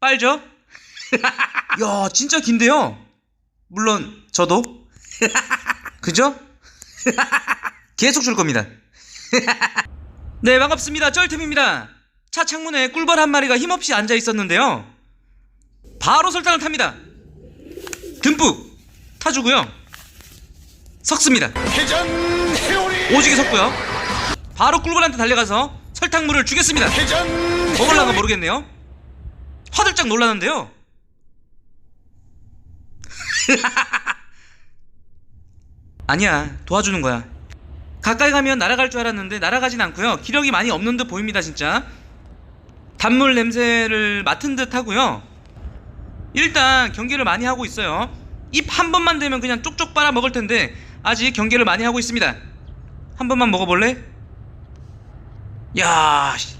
빨죠? 야, 진짜 긴데요? 물론, 저도. 그죠? 계속 줄 겁니다. 네, 반갑습니다. 쩔템입니다. 차 창문에 꿀벌 한 마리가 힘없이 앉아 있었는데요. 바로 설탕을 탑니다. 듬뿍 타주고요. 섞습니다. 오지게 섞고요. 바로 꿀벌한테 달려가서 설탕물을 주겠습니다. 회전 먹을란가 모르겠네요. 화들짝 놀라는데요. 아니야, 도와주는 거야. 가까이 가면 날아갈 줄 알았는데 날아가진 않고요. 기력이 많이 없는 듯 보입니다, 진짜. 단물 냄새를 맡은 듯 하고요. 일단 경계를 많이 하고 있어요. 입 한 번만 대면 그냥 쪽쪽 빨아 먹을 텐데 아직 경계를 많이 하고 있습니다. 한 번만 먹어볼래? 야, 씨.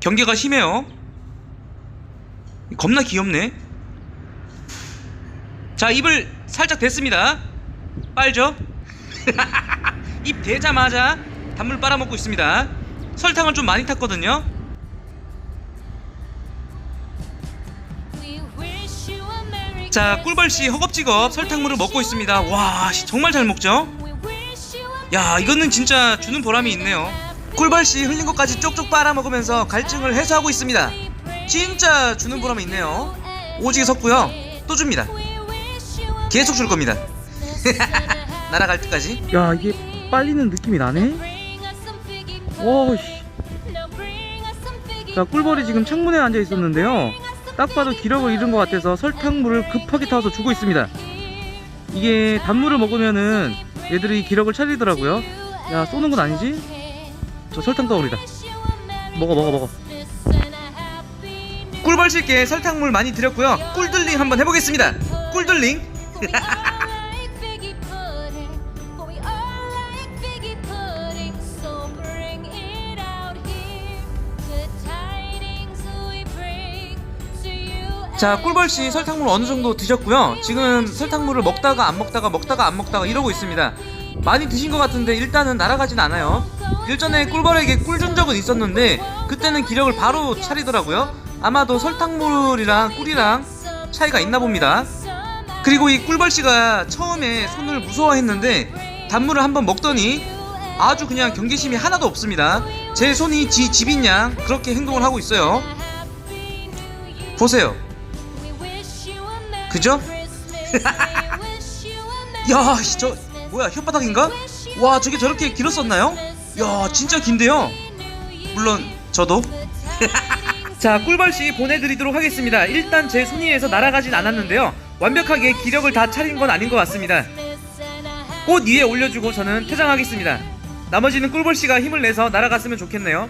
경계가 심해요. 겁나 귀엽네. 자, 입을 살짝 댔습니다. 빨죠? 입 대자마자 단물 빨아먹고 있습니다. 설탕을 좀 많이 탔거든요. 자, 꿀벌씨 허겁지겁 설탕물을 먹고 있습니다. 와, 씨, 정말 잘 먹죠? 야, 이거는 진짜 주는 보람이 있네요. 꿀벌씨 흘린 것까지 쪽쪽 빨아먹으면서 갈증을 해소하고 있습니다. 진짜 주는 보람이 있네요. 오지게 섞고요. 또 줍니다. 계속 줄 겁니다. 날아갈 때까지. 야 이게 빨리는 느낌이 나네 오씨 자 꿀벌이 지금 창문에 앉아 있었는데요 딱 봐도 기력을 잃은 것 같아서 설탕물을 급하게 타서 주고 있습니다 이게 단물을 먹으면은 얘들이 기력을 차리더라고요 야 쏘는 건 아니지? 저 설탕 가오리다 먹어 먹어 먹어 꿀벌씨께 설탕물 많이 드렸고요. 꿀들링 한번 해보겠습니다. 꿀들링. 자, 꿀벌씨 설탕물 어느 정도 드셨고요. 지금 설탕물을 먹다가 안 먹다가 먹다가 안 먹다가 이러고 있습니다. 많이 드신 것 같은데 일단은 날아가진 않아요. 일전에 꿀벌에게 꿀 준 적은 있었는데 그때는 기력을 바로 차리더라고요. 아마도 설탕물이랑 꿀이랑 차이가 있나 봅니다. 그리고 이 꿀벌씨가 처음에 손을 무서워했는데 단물을 한번 먹더니 아주 그냥 경계심이 하나도 없습니다. 제 손이 지 집인 양 그렇게 행동을 하고 있어요. 보세요. 그죠? 야, 씨, 저 뭐야 혓바닥인가? 와, 저게 저렇게 길었었나요? 야, 진짜 긴데요. 물론 저도. 자, 꿀벌씨 보내드리도록 하겠습니다. 일단 제손 위에서 날아가진 않았는데요. 완벽하게 기력을 다 차린 건 아닌 것 같습니다. 꽃 위에 올려주고 저는 퇴장하겠습니다. 나머지는 꿀벌씨가 힘을 내서 날아갔으면 좋겠네요.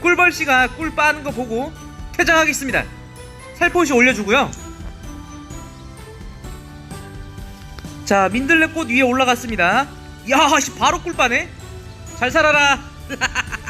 꿀벌씨가 꿀 빠는 거 보고 퇴장하겠습니다. 살포시 올려주고요. 자, 민들레 꽃 위에 올라갔습니다. 야, 씨, 바로 꿀 빠네. 잘 살아라.